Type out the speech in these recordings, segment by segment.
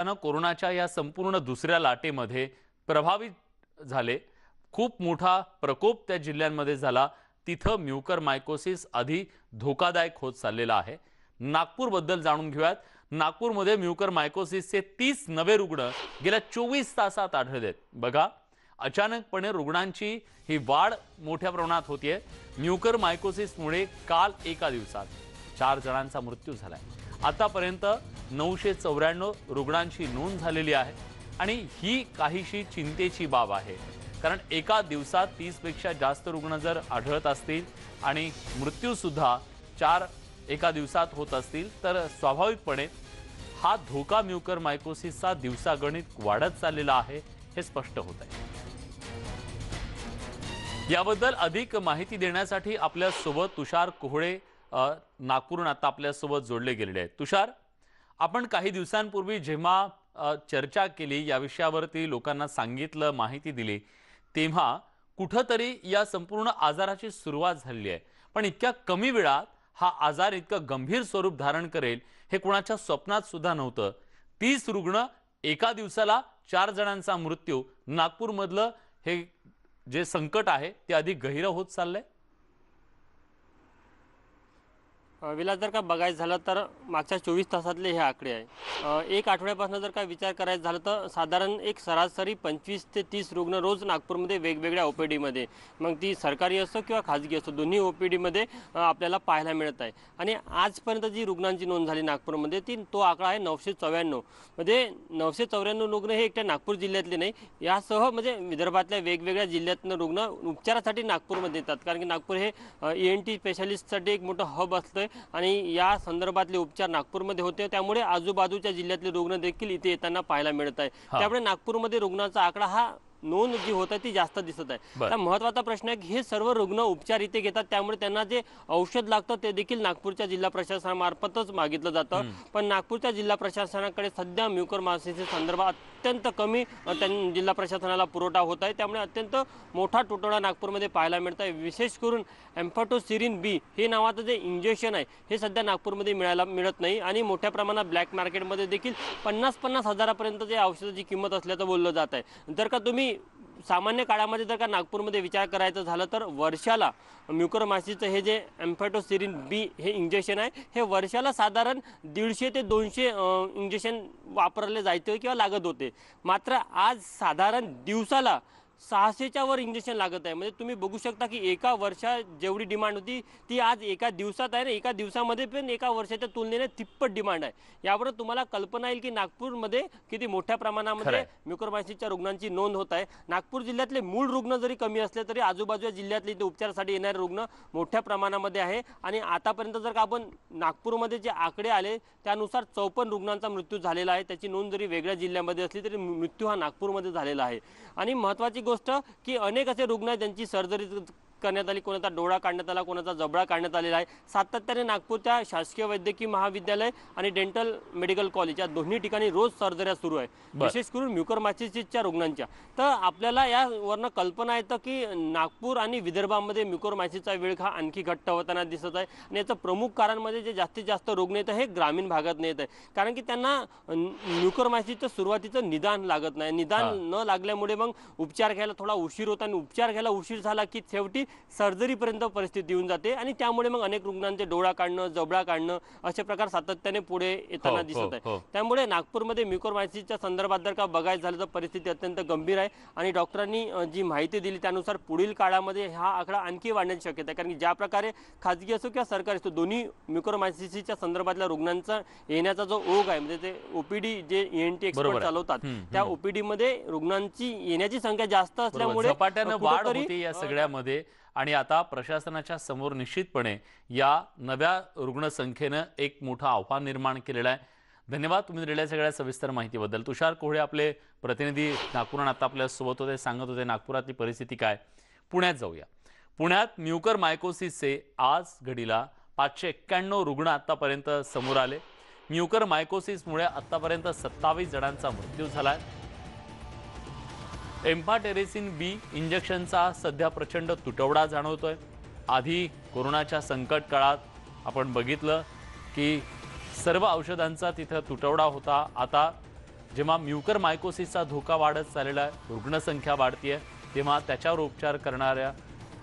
त्यानं कोरोनाच्या या संपूर्ण दुसऱ्या लाटेमध्ये प्रभावित झाले. खूप मोठा प्रकोप त्या जिल्ह्यांमध्ये झाला. तिथं म्युकर मायकोसिस आधी धोकादायक होत चाललेला आहे. नागपूरबद्दल जाणून घेऊयात. नागपूरमध्ये म्युकर मायकोसिसचे तीस नवे रुग्ण गेल्या चोवीस तासात आढळलेत बघा अचानकपणे रुग्णांची ही वाढ मोठ्या प्रमाणात होतीये. म्युकर मायकोसिसमुळे काल एका दिवसात चार जणांचा मृत्यू झालाय. आतापर्यंत नऊशे चौऱ्याण्णव रुग्णांची नोंद झालेली आहे आणि ही काहीशी चिंतेची बाब आहे. कारण एका दिवसात तीसपेक्षा जास्त रुग्ण जर आढळत असतील आणि मृत्यूसुद्धा चार एका दिवसात होत असतील तर स्वाभाविकपणे हा धोका म्युकर मायकोसिसचा दिवसागणित वाढत चाललेला आहे हे स्पष्ट होत आहे. याबद्दल अधिक माहिती देण्यासाठी आपल्यासोबत तुषार कोहळे अ, नागपूरहून आता आपल्यासोबत जोडले गेलेले आहेत. तुषार? आपण काही दिवसांपूर्वी जेव्हा चर्चा केली या विषयावरती लोकांना सांगितलं माहिती दिली तेव्हा कुठंतरी या संपूर्ण आजाराची सुरुवात झालेली आहे. पण इतक्या कमी वेळात हा आजार इतकं गंभीर स्वरूप धारण करेल हे कोणाच्या स्वप्नात सुद्धा नव्हतं. तीस रुग्ण एका दिवसाला चार जणांचा मृत्यू. नागपूरमधलं हे जे संकट आहे ते अधिक गहिरं होत चाललंय? अ, विलास जर का बघायचं झालं तर मागच्या चोवीस तासातले हे आकडे आहे. एक आठवड्यापासून जर का विचार करायचा झालं तर साधारण एक सरासरी पंचवीस ते तीस रुग्ण रोज नागपूरमध्ये वेगवेगळ्या ओ पी डीमध्ये. मग ती सरकारी असो किंवा खाजगी असो दोन्ही ओ पी डीमध्ये आपल्याला पाहायला मिळत आहे. आणि आजपर्यंत जी रुग्णांची नोंद झाली नागपूरमध्ये ती तो आकडा आहे नऊशे चौऱ्याण्णव. म्हणजे नऊशे चौऱ्याण्णव रुग्ण हे एकट्या नागपूर जिल्ह्यातले नाही यासह म्हणजे विदर्भातल्या वेगवेगळ्या जिल्ह्यातनं रुग्ण उपचारासाठी नागपूरमध्ये येतात. कारण की नागपूर हे ई एन टी स्पेशालिस्टसाठी एक मोठं हब असतं आणि या संदर्भातले उपचार नागपूरमध्ये होते. त्यामुळे आजूबाजूच्या जिल्ह्यातले रुग्ण देखील इथे येताना पाहायला मिळत आहे. हा. त्यामुळे नागपूरमध्ये रुग्णांचा आकडा हा नोंद जी होत आहे ती जास्त दिसत आहे. तर महत्त्वाचा प्रश्न आहे की हे सर्व रुग्ण उपचार इथे घेतात. त्यामुळे त्यांना जे औषध लागतं ते देखील नागपूरच्या जिल्हा प्रशासनामार्फतच मागितलं जातं. पण नागपूरच्या जिल्हा प्रशासनाकडे सध्या म्युकर संदर्भात अत्यंत कमी त्यां जिल्हा प्रशासनाला पुरवठा होत आहे. त्यामुळे अत्यंत मोठा तुटवडा नागपूरमध्ये पाहायला मिळत आहे विशेष करून एम्फाटोसिरिन बी हे नावाचं जे इंजेक्शन आहे हे सध्या नागपूरमध्ये मिळायला मिळत नाही. आणि मोठ्या प्रमाणात ब्लॅक मार्केटमध्ये देखील पन्नास पन्नास हजारापर्यंत जे औषधाची किंमत असल्याचं बोललं जात आहे. जर का तुम्ही सामान्य काळामध्ये जर का नागपूरमध्ये विचार करायचा झालं तर वर्षाला म्युकरमासीचं हे जे एम्फॅटोसिरिन बी हे इंजेक्शन आहे हे वर्षाला साधारण दीडशे ते दोनशे इंजेक्शन वापरले जायचे किंवा लागत होते. मात्र आज साधारण दिवसाला सहाशेच्या वर इंजेक्शन लागत आहे. म्हणजे तुम्ही बघू शकता की एका वर्षात जेवढी डिमांड होती ती आज एका दिवसात आहे ना एका दिवसामध्ये पण एका वर्षाच्या तुलनेने तिप्पट डिमांड आहे. यावर तुम्हाला कल्पना येईल की नागपूरमध्ये किती मोठ्या प्रमाणामध्ये. म्युकरमायसिसच्या रुग्णांची नोंद होत आहे. नागपूर जिल्ह्यातले मूळ रुग्ण जरी कमी असले तरी आजूबाजूच्या जिल्ह्यातले इथे उपचारासाठी येणारे रुग्ण मोठ्या प्रमाणामध्ये आहे. आणि आतापर्यंत जर का आपण नागपूरमध्ये जे आकडे आले त्यानुसार चौपन्न रुग्णांचा मृत्यू झालेला आहे. त्याची नोंद जरी वेगळ्या जिल्ह्यामध्ये असली तरी मृत्यू हा नागपूरमध्ये झालेला आहे. आणि महत्त्वाची गोष्ट की अनेक असे रुग्ण आहेत ज्यांची सर्जरी करण्यात आली कोणाचा डोळा काढण्यात आला कोणाचा जबडा काढण्यात आलेला आहे. सातत्याने नागपूरच्या शासकीय वैद्यकीय महाविद्यालय आणि डेंटल मेडिकल कॉलेज या दोन्ही ठिकाणी रोज सर्जऱ्या सुरू आहे. विशेष करून म्युकोरमायसिसच्या रुग्णांच्या. तर आपल्याला यावरनं कल्पना येतं की नागपूर आणि विदर्भामध्ये म्युकोरमायसिसचा वेळ हा आणखी घट्ट होताना दिसत आहे. आणि याचं प्रमुख कारण म्हणजे जे जास्तीत जास्त रुग्ण येतं हे ग्रामीण भागात येत आहे. कारण की त्यांना म्युकोरमायसिसचं सुरुवातीचं निदान लागत नाही. निदान न लागल्यामुळे मग उपचार घ्यायला थोडा उशीर होता आणि उपचार घ्यायला उशीर झाला की शेवटी सर्जरीपर्यंत परिस्थिती येऊन जाते आणि त्यामुळे मग अनेक रुग्णांचे डोळा काढणं जबडा काढणं असे प्रकार सातत्याने पुढे येताना हो, दिसत हो, आहे हो. त्यामुळे नागपूरमध्ये म्युकोरमायसिसच्या संदर्भात जर का बघायचं झालं तर परिस्थिती अत्यंत गंभीर आहे आणि डॉक्टरांनी जी माहिती दिली त्यानुसार पुढील काळामध्ये हा आकडा आणखी वाढण्याची शक्यता आहे कारण की ज्या प्रकारे खाजगी असो किंवा सरकारी असो दोन्ही म्युकोरमायसिसच्या संदर्भातल्या रुग्णांचा येण्याचा जो ओघ आहे म्हणजे ते ओपीडी जे एन टी एक्सपर्ट. चालवतात त्या. ओपीडी मध्ये रुग्णांची येण्याची संख्या जास्त असल्यामुळे वाढ होते या सगळ्यामध्ये आणि आता प्रशासनाच्या समोर निश्चितपणे या नव्या रुग्णसंख्येनं एक मोठं आव्हान निर्माण केलेलं आहे. धन्यवाद तुम्ही दिलेल्या सगळ्या सविस्तर माहितीबद्दल. तुषार कोहळे आपले प्रतिनिधी नागपुरात आता आपल्यासोबत होते सांगत होते नागपुरातली परिस्थिती काय. पुण्यात जाऊया. पुण्यात म्युकर मायकोसिसचे आज घडीला पाचशे एक्क्याण्णव रुग्ण आत्तापर्यंत समोर आले. म्युकर मायकोसिसमुळे आत्तापर्यंत सत्तावीस जणांचा मृत्यू झाला आहे एम्पाटेरेसिन बी इंजेक्शनचा सध्या प्रचंड तुटवडा जाणवतोय. आधी कोरोनाच्या संकट काळात आपण बघितलं की सर्व औषधांचा तिथं तुटवडा होता. आता जेव्हा म्युकर मायकोसिसचा धोका वाढत चाललेला आहे रुग्णसंख्या वाढतीये तेव्हा त्याच्यावर उपचार करणाऱ्या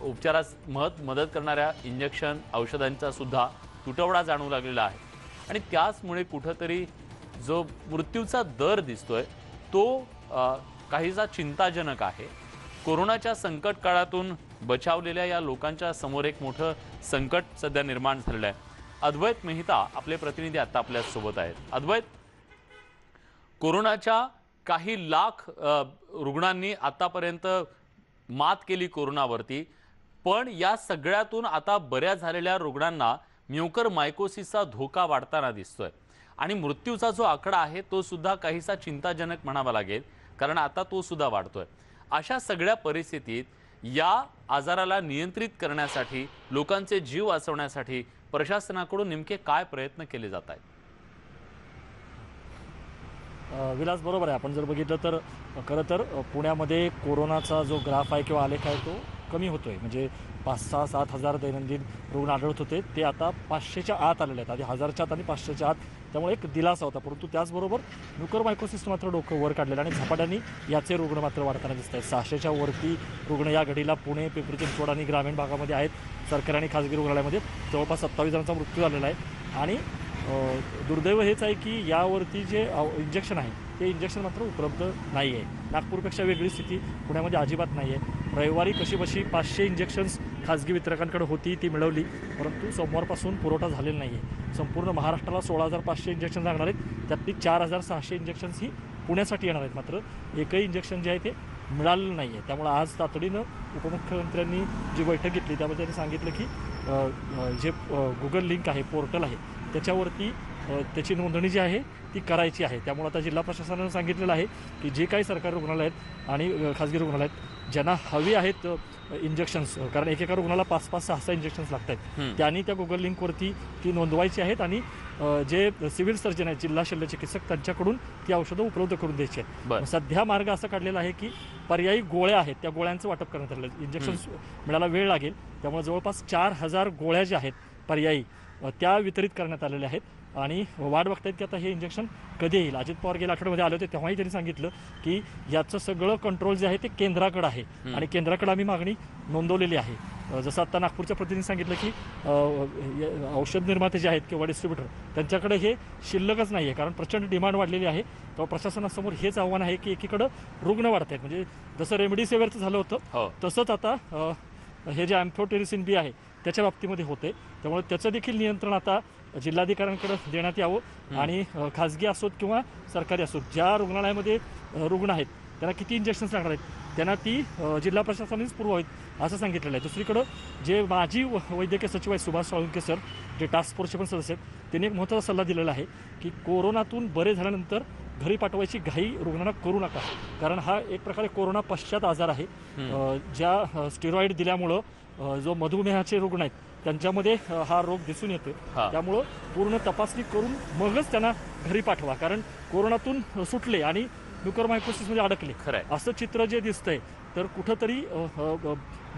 उपचारास महत मदत करणाऱ्या इंजेक्शन औषधांचा सुद्धा तुटवडा जाणवू लागलेला आहे. आणि त्याचमुळे कुठंतरी जो मृत्यूचा दर दिसतोय तो काहीसा चिंताजनक आहे. कोरोनाच्या संकट काळातून बचावलेल्या या लोकांच्या समोर एक मोठं संकट सध्या निर्माण झालेलं आहे अद्वैत मेहता आपले प्रतिनिधी आता आपल्यासोबत आहेत. अद्वैत कोरोनाच्या काही लाख रुग्णांनी आतापर्यंत मात केली कोरोनावरती पण या सगळ्यातून आता बऱ्या झालेल्या रुग्णांना म्युकर मायकोसिसचा धोका वाढताना दिसतोय. आणि मृत्यूचा जो आकडा आहे तो सुद्धा काहीसा चिंताजनक म्हणावा लागेल. कारण आता तो सुद्धा वाढतोय. अशा सगळ्या परिस्थितीत या आजाराला नियंत्रित करण्यासाठी लोकांचे जीव वाचवण्यासाठी प्रशासनाकडून नेमके काय प्रयत्न केले जात आहेत? विलास बरोबर आहे. आपण जर बघितलं तर खरं तर पुण्यामध्ये कोरोनाचा जो ग्राफ आहे किंवा आलेख आहे तो कमी होतोय. म्हणजे पाच सहा सात हजार दैनंदिन रुग्ण आढळत होते. ते आता पाचशेच्या आत आलेले आहेत. आधी हजारच्या आत आणि पाचशेच्या आत त्यामुळे एक दिलासा होता. परंतु त्याचबरोबर न्युकर मायकोसिस मात्र डोकं वर काढलेलं आणि झपाट्याने याचे रुग्ण मात्र वाढताना दिसत आहेत. सहाशेच्या वरती रुग्ण या घडीला पुणे पिंपरी चिंचवड आणि ग्रामीण भागामध्ये आहेत. सरकारी आणि खाजगी रुग्णालयामध्ये जवळपास सत्तावीस जणांचा मृत्यू झालेला आहे. आणि दुर्दैव हेच आहे की यावरती जे इंजेक्शन आहे ते इंजेक्शन मात्र उपलब्ध नाही आहे नागपूरपेक्षा वेगळी स्थिती पुण्यामध्ये अजिबात नाही आहे रविवारी कशी बशी पाचशे इंजेक्शन्स खाजगी वितरकांकडे होती ती मिळवली. परंतु सोमवारपासून पुरवठा झालेला नाही आहे संपूर्ण महाराष्ट्राला सोळा हजार पाचशे इंजेक्शन लागणार आहेत. त्यातली चार हजार सहाशे इंजेक्शन्स ही पुण्यासाठी येणार आहेत मात्र एकही इंजेक्शन जे आहे ते मिळालेलं नाही आहे त्यामुळे आज तातडीनं उपमुख्यमंत्र्यांनी जी बैठक घेतली त्यामध्ये त्यांनी सांगितलं की जे गुगल लिंक आहे पोर्टल आहे त्याच्यावरती त्याची नोंदणी जी आहे ती करायची आहे. त्यामुळे आता जिल्हा प्रशासनानं सांगितलेलं आहे की जे काही सरकारी रुग्णालय आहेत आणि खाजगी रुग्णालय आहेत ज्यांना हवी आहेत इंजेक्शन्स कारण एकेका रुग्णाला पाच पाच सहा सहा इंजेक्शन्स लागत. आहेत त्यांनी त्या गुगल लिंकवरती ती नोंदवायची आहेत आणि जे सिव्हिल सर्जन आहेत जिल्हा शल्य चिकित्सक त्यांच्याकडून ती औषधं उपलब्ध करून द्यायची आहेत. सध्या मार्ग असा काढलेला आहे की पर्यायी गोळ्या आहेत त्या गोळ्यांचं वाटप करण्यात आलेलं आहे. इंजेक्शन मिळायला वेळ लागेल. त्यामुळे जवळपास चार हजार गोळ्या ज्या आहेत पर्यायी त्या वितरित करण्यात आलेल्या आहेत. आणि वाट बघतायत की आता हे इंजेक्शन कधी येईल? अजित पवार गेल्या आठवड्यामध्ये आले होते तेव्हाही त्यांनी सांगितलं की याचं सगळं कंट्रोल जे आहे ते केंद्राकडे आहे. आणि केंद्राकडे आम्ही मागणी नोंदवलेली आहे. जसं आता नागपूरच्या प्रतिनिधी सांगितलं की औषध निर्माते जे आहेत किंवा डिस्ट्रीब्युटर त्यांच्याकडे हे शिल्लकच नाही आहे कारण प्रचंड डिमांड वाढलेली आहे. तेव्हा प्रशासनासमोर हेच आव्हान आहे की एकीकडं रुग्ण वाढत आहेत म्हणजे जसं रेमडेसिवीरचं झालं होतं हो. तसंच आता हे जे अँथोटेरिसिन बी आहे त्याच्या बाबतीमध्ये होते त्यामुळे त्याचं देखील नियंत्रण आता जिल्हाधिकाऱ्यांकडे देण्यात यावं आणि खाजगी असोत किंवा सरकारी असोत ज्या रुग्णालयामध्ये रुग्ण आहेत त्यांना किती इंजेक्शन्स लागणार आहेत त्यांना ती जिल्हा प्रशासनानेच पुरवावीत असं सांगितलेलं आहे. दुसरीकडं जे माजी वैद्यकीय सचिव आहेत सुभाष साळुंके सर जे टास्क फोर्सचे पण सदस्य आहेत त्यांनी एक महत्त्वाचा सल्ला दिलेला आहे की कोरोनातून बरे झाल्यानंतर घरी पाठवायची घाई रुग्णांना करू नका कारण हा एक प्रकारे कोरोना पश्चात आजार आहे. ज्या स्टिरॉइड दिल्यामुळं जो मधुमेहाचे रुग्ण आहेत त्यांच्यामध्ये हा रोग दिसून येतो. त्यामुळं पूर्ण तपासणी करून मगच त्यांना घरी पाठवा. कारण कोरोनातून सुटले आणि म्युकरमायकोसिसमध्ये अडकले. खरंय. असं चित्र जे दिसतंय तर कुठंतरी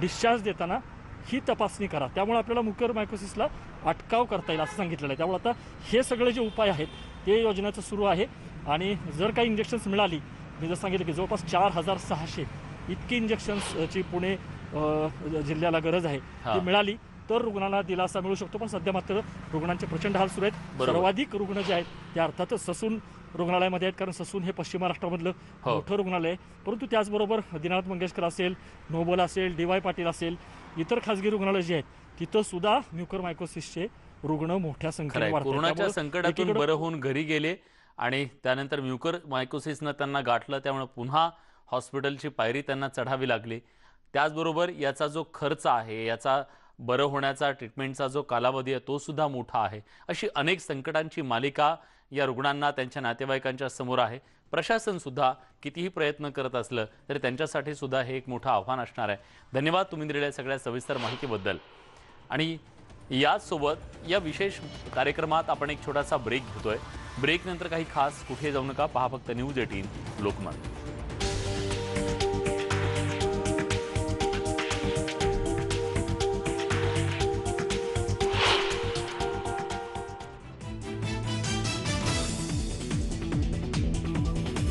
डिस्चार्ज देताना ही तपासणी करा. त्यामुळे आपल्याला मुकर मायकोसिसला अटकाव करता येईल असं सांगितलेलं आहे. त्यामुळे आता हे सगळे जे उपाय आहेत ते योजनेचं सुरू आहे. आणि जर काही इंजेक्शन्स मिळाली मी जर सांगितलं की जवळपास चार हजार सहाशे इतकी इंजेक्शन्सची पुणे जिल्ह्याला गरज आहे. ती मिळाली तर रुग्णांना दिलासा मिळू शकतो पण सध्या मात्र रुग्णांचे प्रचंड हाल सुरू आहेत. सर्वाधिक रुग्ण जे आहेत ते अर्थातच ससून रुग्णालयामध्ये आहेत कारण ससून हे पश्चिम महाराष्ट्रामधलं हो. मोठं रुग्णालय आहे परंतु त्याचबरोबर दीनानाथ मंगेशकर असेल नोबल असेल डी वाय पाटील असेल इतर खाजगी रुग्णालय जे आहेत तिथं सुद्धा म्युकर मायकोसिसचे रुग्ण मोठ्या संख्येने. कोरोनाच्या संकटातून बरं होऊन घरी गेले आणि त्यानंतर म्युकर मायकोसिसनं त्यांना गाठलं त्यामुळे पुन्हा हॉस्पिटलची पायरी त्यांना चढावी लागली त्याचबरोबर याचा जो खर्च आहे याचा बरं होण्याचा ट्रीटमेंटचा जो कालावधी आहे तो सुद्धा मोठा आहे. अशी अनेक संकटांची मालिका या रुग्णांना त्यांच्या नातेवाईकांच्या समोर आहे. प्रशासन सुद्धा कितीही प्रयत्न करत असलं तरी त्यांच्यासाठी सुद्धा हे एक मोठं आव्हान असणार आहे. धन्यवाद तुम्ही दिलेल्या सगळ्या सविस्तर माहितीबद्दल. आणि याचसोबत या विशेष कार्यक्रमात आपण एक छोटासा ब्रेक घेतोय. ब्रेकनंतर काही खास कुठे जाऊ नका पहा फक्त न्यूज एटीन लोकमत.